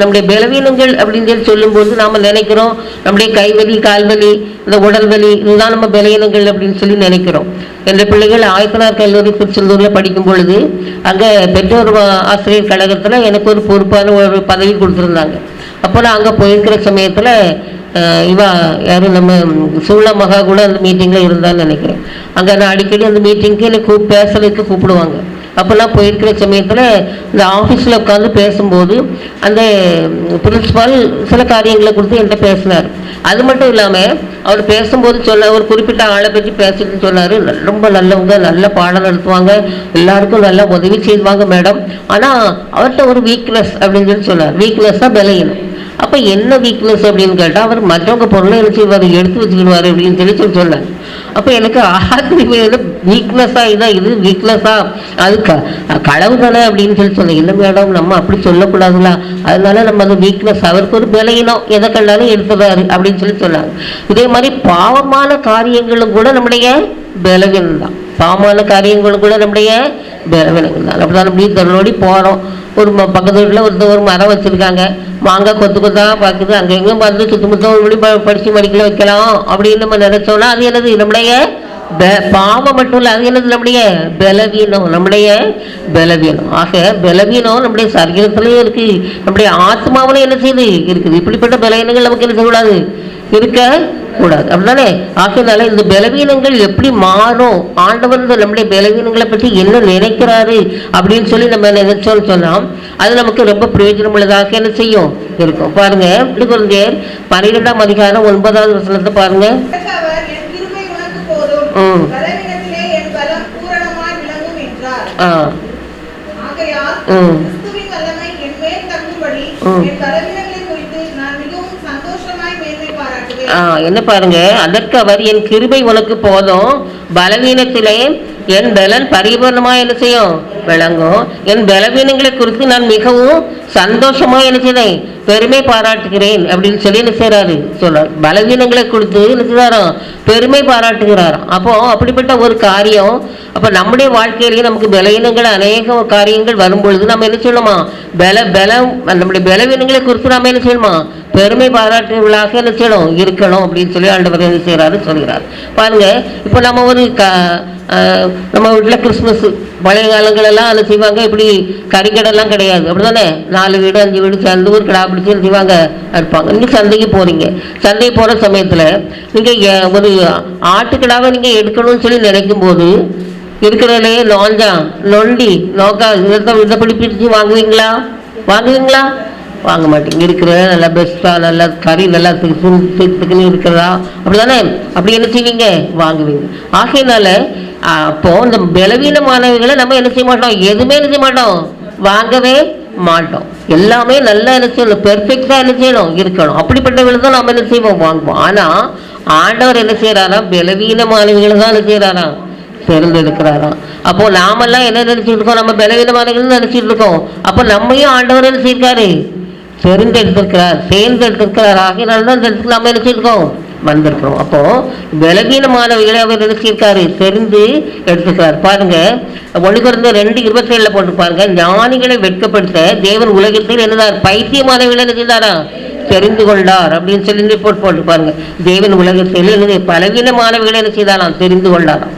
நம்முடைய பலவீனங்கள் அப்படின்னு சொல்லி சொல்லும்போது நாம் நினைக்கிறோம். நம்முடைய கைவலி கால்வலி இந்த உடல் வலி இதுதான் நம்ம பலவீனங்கள் அப்படின்னு சொல்லி நினைக்கிறோம். என்ற பிள்ளைகள் ஆயத்தனார் கல்லூரி திருச்செந்தூரில் படிக்கும் பொழுது அங்கே பெற்றோர் ஆசிரியர் கழகத்தில் எனக்கு ஒரு பொறுப்பான ஒரு பதவி கொடுத்துருந்தாங்க. அப்போ நான் அங்கே போயிருக்கிற சமயத்தில் இவா யாரும் நம்ம சூழ மகா கூட அந்த மீட்டிங்கில் இருந்தான்னு நினைக்கிறேன். அங்கே நான் அடிக்கடி அந்த மீட்டிங்க்கு என்னை கூ பேசுறதுக்கு கூப்பிடுவாங்க. அப்போல்லாம் போயிருக்கிற சமயத்தில் இந்த ஆஃபீஸில் உட்காந்து பேசும்போது அந்த பிரின்ஸ்பால் சில காரியங்களை கொடுத்து என்கிட்ட பேசினார். அது மட்டும் இல்லாமல் அவர் பேசும்போது சொன்ன ஒரு குறிப்பிட்ட ஆளை பற்றி பேசிட்டு சொன்னார். ரொம்ப நல்லவங்க நல்ல பாடம் நடத்துவாங்க. எல்லாருக்கும் நல்லா உதவி செய்வாங்க மேடம். ஆனால் அவர்கிட்ட ஒரு வீக்னஸ் அப்படின்னு சொல்லி சொன்னார். வீக்னஸாக பலகீனம். அப்போ என்ன வீக்னஸ் அப்படின்னு கேட்டால் அவர் மற்றவங்க பொருளை என்ன செய்வார்? எடுத்து வச்சுக்கிடுவார் அப்படின்னு சொல்லி சொல்லி சொன்னார் அப்போ எனக்கு ஆச்சரியமே வீக்னஸாக இதான் இது வீக்னஸாக அது க களவு தானே அப்படின்னு சொல்லி சொன்னேன் இல்லை மேடம் நம்ம அப்படி சொல்லக்கூடாதுல அதனால நம்ம அந்த வீக்னஸ் அவருக்கு ஒரு பலகீனம் எதை கண்டாலும் எடுத்துறாரு அப்படின்னு சொல்லி சொன்னாங்க. இதே மாதிரி பாவமான காரியங்களும் கூட நம்முடைய பலவீனம் தான் பாவமான காரியங்களும் கூட நம்முடைய பலவீனங்கள் தான் அப்படிதான் அப்படி தன்னோடி போகிறோம் ஒரு ம- பக்கத்து வீட்டில் ஒருத்தர் ஒரு மரம் வச்சுருக்காங்க. மாங்காய் கொத்து கொத்தாக பார்க்குது அங்கே எங்கேயும் பார்த்து சுத்தமுத்தம் இப்படி ப- படிச்சு மடிக்கல வைக்கலாம். அப்படின்னு நம்ம நினச்சோன்னா அது என்னது? நம்முடைய ப- பாவம் மட்டும் இல்லை அது என்னது நம்முடைய பலவீனம் நம்முடைய பலவீனம். ஆக பலவீனம் நம்முடைய சரீரத்திலையும் இருக்குது நம்முடைய ஆத்மாவிலையும் என்ன செய்யுது? இருக்குது. இப்படிப்பட்ட பலவீனங்கள் நமக்கு என்ன செய்யக்கூடாது? இருக்க கூடாது. அப்படிதானே ஆகையினால இந்த பலவீனங்கள் எப்படி மாறும்? ஆண்டவர் நம்முடைய பலவீனங்களை பற்றி என்ன நினைக்கிறாரு? அப்படின்னு சொல்லி நம்ம நினைச்சோம்னு சொன்னா அது நமக்கு ரொம்ப பிரயோஜனம் உள்ளதாக என்ன செய்யும்? இருக்கும். பாருங்க இப்படி குழந்தை பன்னிரெண்டாம் அதிகாரம் ஒன்பதாவது வசனத்தை பாருங்க. ம். ஆ. ம். ம். என் பலவீனங்களை குறித்து நான் மிகவும் சந்தோஷமாய் மேன்மை பாராட்டுவேன் ஆ, என்ன பாருங்க? அதற்கு அவர் என் கிருபை உனக்கு போதும். பலவீனத்திலே என் பலன் பரிபூர்ணமா என்ன செய்யும்? விளங்கும். என் பலவீனங்களை குறித்து நான் மிகவும் சந்தோஷமா என்ன செய்தேன்? பெருமை பாராட்டுகிறேன். அப்படின்னு சொல்லி என்ன செய்கிறாரு சொல்றாரு. பலவீனங்களை கொடுத்து என்ன செய்றாராம் பெருமை பாராட்டுகிறாராம் அப்போ அப்படிப்பட்ட ஒரு காரியம் அப்போ நம்முடைய வாழ்க்கையிலேயே நமக்கு பலவீனங்கள் அநேக காரியங்கள் வரும்பொழுது நம்ம என்ன சொல்லணுமா பல பலம் நம்முடைய பலவீனங்களை குறித்து நம்ம என்ன செய்யணுமா? பெருமை பாராட்டுகளாக என்ன செய்யணும் இருக்கணும் அப்படின்னு சொல்லி ஆண்டவர் என்ன செய்கிறாரு சொல்கிறார். பாருங்க இப்போ நம்ம ஒரு க நம்ம வீட்டில் கிறிஸ்மஸ் பழைய காலங்களெல்லாம் அதை செய்வாங்க இப்படி கறிக்கடைலாம் கிடையாது. அப்படிதானே நாலு வீடு அஞ்சு வீடு சேர்ந்து ஒரு கடா பிடிச்சி செய்வாங்க? இருப்பாங்க நீங்கள் சந்தைக்கு போகிறீங்க சந்தைக்கு போகிற சமயத்தில் நீங்கள் ஒரு ஆட்டுக்கடாவை நீங்கள் எடுக்கணும்னு சொல்லி நினைக்கும் போது இருக்கிறதுலே நோஞ்சா நொண்டி நோக்கா இதை இதை பிடி பிடிச்சி வாங்குவீங்களா? வாங்குவீங்களா? வாங்க மாட்டேங்க இருக்கிற நல்லா பெஸ்ட்டாக நல்லா கறி நல்லா திக்குன்னு இருக்கிறதா? அப்படிதானே? அப்படி என்ன செய்வீங்க? வாங்குவீங்க. ஆகையினால அப்போ இந்த பலவீனமானவர்களை நம்ம என்ன செய்ய மாட்டோம்? எதுவுமே என்ன செய்ய மாட்டோம்? வாங்கவே மாட்டோம். எல்லாமே நல்லா என்ன செய்யணும்? பெர்ஃபெக்டாக என்ன செய்யணும்? இருக்கணும். அப்படிப்பட்டவர்கள் தான் நம்ம என்ன செய்வோம்? வாங்குவோம். ஆனால் ஆண்டவர் என்ன செய்கிறாரா மாணவிகளை தான் என்ன செய்கிறாரா தேர்ந்தெடுக்கிறாராம். அப்போ நாமெல்லாம் என்ன நினைச்சிட்டு இருக்கோம்? நம்ம பலவீனமானவர்கள் நினைச்சிட்டு இருக்கோம். அப்போ நம்மையும் ஆண்டவர் என்ன செய்யிருக்காரு தெரிந்தெடுத்திருக்கிறார். சேர்ந்தெடுத்திருக்கிறார் ஆகையினால தான் இந்த இடத்துக்கு நம்ம நினைச்சிருக்கோம் வந்திருக்கிறோம். அப்போ பலவீனமானவர்களை அவர் நினைச்சிருக்காரு தெரிந்து எடுத்துக்கிறார் பாருங்க ஒளி ரெண்டு இருபத்தி ஏழுல போட்டு பாருங்க. ஞானிகளை வெட்கப்படுத்த தேவன் உலகத்தில் என்னதார் பைத்தியமானவர்களை நினைச்சாரா தெரிந்து கொண்டார் அப்படின்னு சொல்லி ரிப்போர்ட் போட்டு பாருங்க. தேவன் உலகத்தில் என்னது பலவீனமானவர்களை என்ன செய்தாராம்? தெரிந்து கொண்டாராம்.